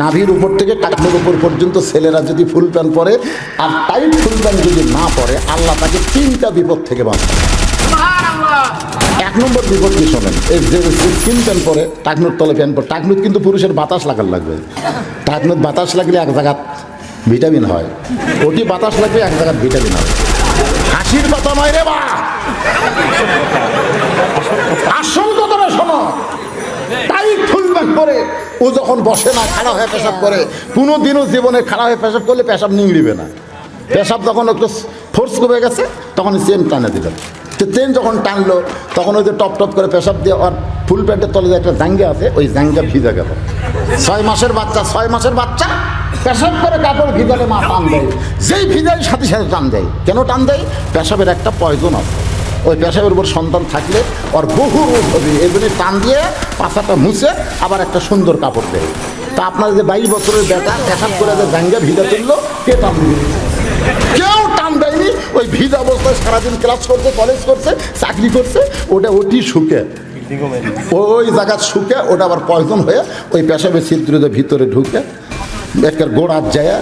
নাভির উপর থেকে টাকনোর উপর পর্যন্ত ছেলেরা যদি ফুল প্যান্ট পরে আর টাইট ফুল প্যান্ট যদি না পরে, আল্লাহ তাকে তিনটা বিপদ থেকে বাঁচায়। এক নম্বর বিপদ কি শোনেন? এই যে স্কিন প্যান্ট পরে টাকনুর তলে প্যান্ট পরে টাকনুর কিন্তু পুরুষের বাতাস লাগার লাগবে। টাকনুর বাতাস লাগলে এক জায়গাত ভিটামিন হয়, ওটি বাতাস লাগবে এক জায়গাত ভিটামিন হয়। হাসির কথা নয় রে বা! আসল কথাটা শোনো টাইট ফুল প্যান্ট পরে ও যখন বসে না, খাড়া হয়ে পেশাব করে কোনো দিনও জীবনে খাড়া হয়ে পেশাব করলে পেশাব নিংড়িবে না। পেশাব যখন একটু ফোর্স কমে গেছে, তখন চেন টানে দিলাম তো চেন যখন টানলো, তখন ওই যে টপ টপ করে পেশাব দিয়ে আর ফুল প্যান্টের তলে যে একটা জাঙ্গা আছে, ওই জাঙ্গা ভিজে গেল। ছয় মাসের বাচ্চা, ছয় মাসের বাচ্চা, পেশাব করে কাপড় ভিজালে মা টান দেয়। যেই ভিজাই সাথে সাথে টান দেয়। কেন টান দেয়? পেশাবের একটা পয়জন আছে। ওই পেশাবের উপর সন্তান থাকলে ওর বহু হবে। এগুলি টান দিয়ে পাশাটা মুছে আবার একটা সুন্দর কাপড় দেয়। তা আপনার যে বাইশ বছরের বেটা পেশাব করে যে জাঙ্গা ভিজা তুললো, কে টান দিবে কেউ টান দেয়নি। ওই ভিজা অবস্থায় সারাদিন ক্লাস করছে, কলেজ করছে, চাকরি করছে, ওটা ওটি শুকে ওই জায়গা শুকে ওটা আবার পয়জন হয়ে ওই পেশাবের ছিদ্রদের ভিতরে ঢুকে। একটা গোড়ার যায়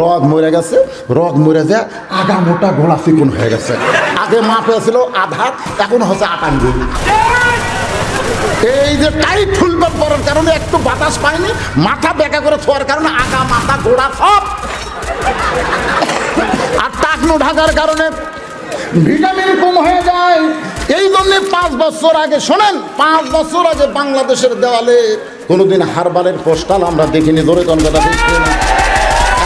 রগ মরে গেছে, রগ মরে যায়, আগা মোটা গোড়া চিকুন হয়ে গেছে। আগে মা পেয়েছিল আধা এখন হচ্ছে আটাঙ্গি এই যে টাইট ফুলবার পরার কারণে একটু বাতাস পায়নি, মাথা বেঁকা করে ছোঁয়ার কারণে আগা, মাথা, গোড়া সব। আর টাকনু ঢাকার কারণে ভিটামিন কম হয়ে যায়। এই জন্য পাঁচ বছর আগে, শোনেন, পাঁচ বছর আগে বাংলাদেশের দেওয়ালে কোনোদিন হারবালের পোস্টাল আমরা দেখিনি ধরে কথা দেখছি না।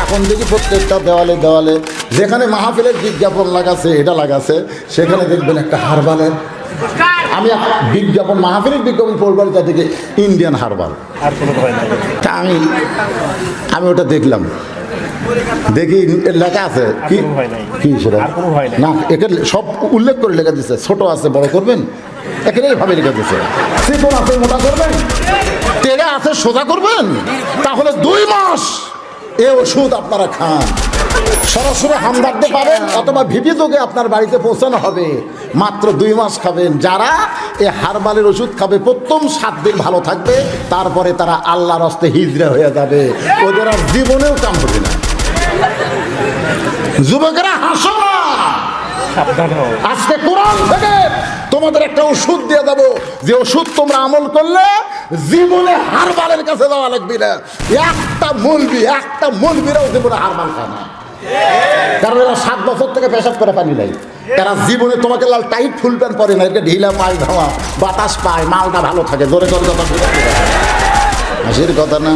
এখন দেখি প্রত্যেকটা দেওয়ালে দেওয়ালে যেখানে মাহফিলের বিজ্ঞাপন লাগাছে এটা লাগাছে সেখানে দেখবেন একটা হারবালের আমি বিজ্ঞাপন মাহফিলের বিজ্ঞাপন পড়বার তা থেকে ইন্ডিয়ান হারবাল। তা আমি আমি ওটা দেখলাম। দেখি লেখা আছে। কি? কি সেটা। না এখানে সব উল্লেখ করে লেখা দিচ্ছে ছোট আছে বড় করবেন? এখানে লেখা চিকন আছে মোটা করবেন? আছে সোজা করবেন? তাহলে দুই মাস এ ওষুধ আপনারা খান। সরাসরি হামদারতে পাবেন অথবা যোগে আপনার বাড়িতে পৌঁছানো হবে। মাত্র দুই মাস খাবেন। যারা এ হারবালের ওষুধ খাবে প্রথম সাত দিন ভালো থাকবে তারপরে তারা আল্লাহর হস্তে হিজড়া হয়ে যাবে। ওদের আর জীবনেও কাম হবে না। যুবকেরা হাসো না। আজকে কোরআন তোমাদের একটা ওষুধ দিয়ে দেবো। যে ওষুধ তোমরা আমল করলে জীবনে হারবালের কাছে যাওয়া লাগবে না। একটা মলবি একটা মলবিরাও জীবনে হারবাল খায় না। কারণ এরা সাত বছর থেকে পেশাব করে পানি নাই। তারা জীবনে তোমাকে লাল টাইট ফুল প্যান্ট পরে না এটা ঢিলা পায় ধাওয়া, বাতাস পায়, মালটা ভালো থাকে, জোরে জোরে কথা কথা না।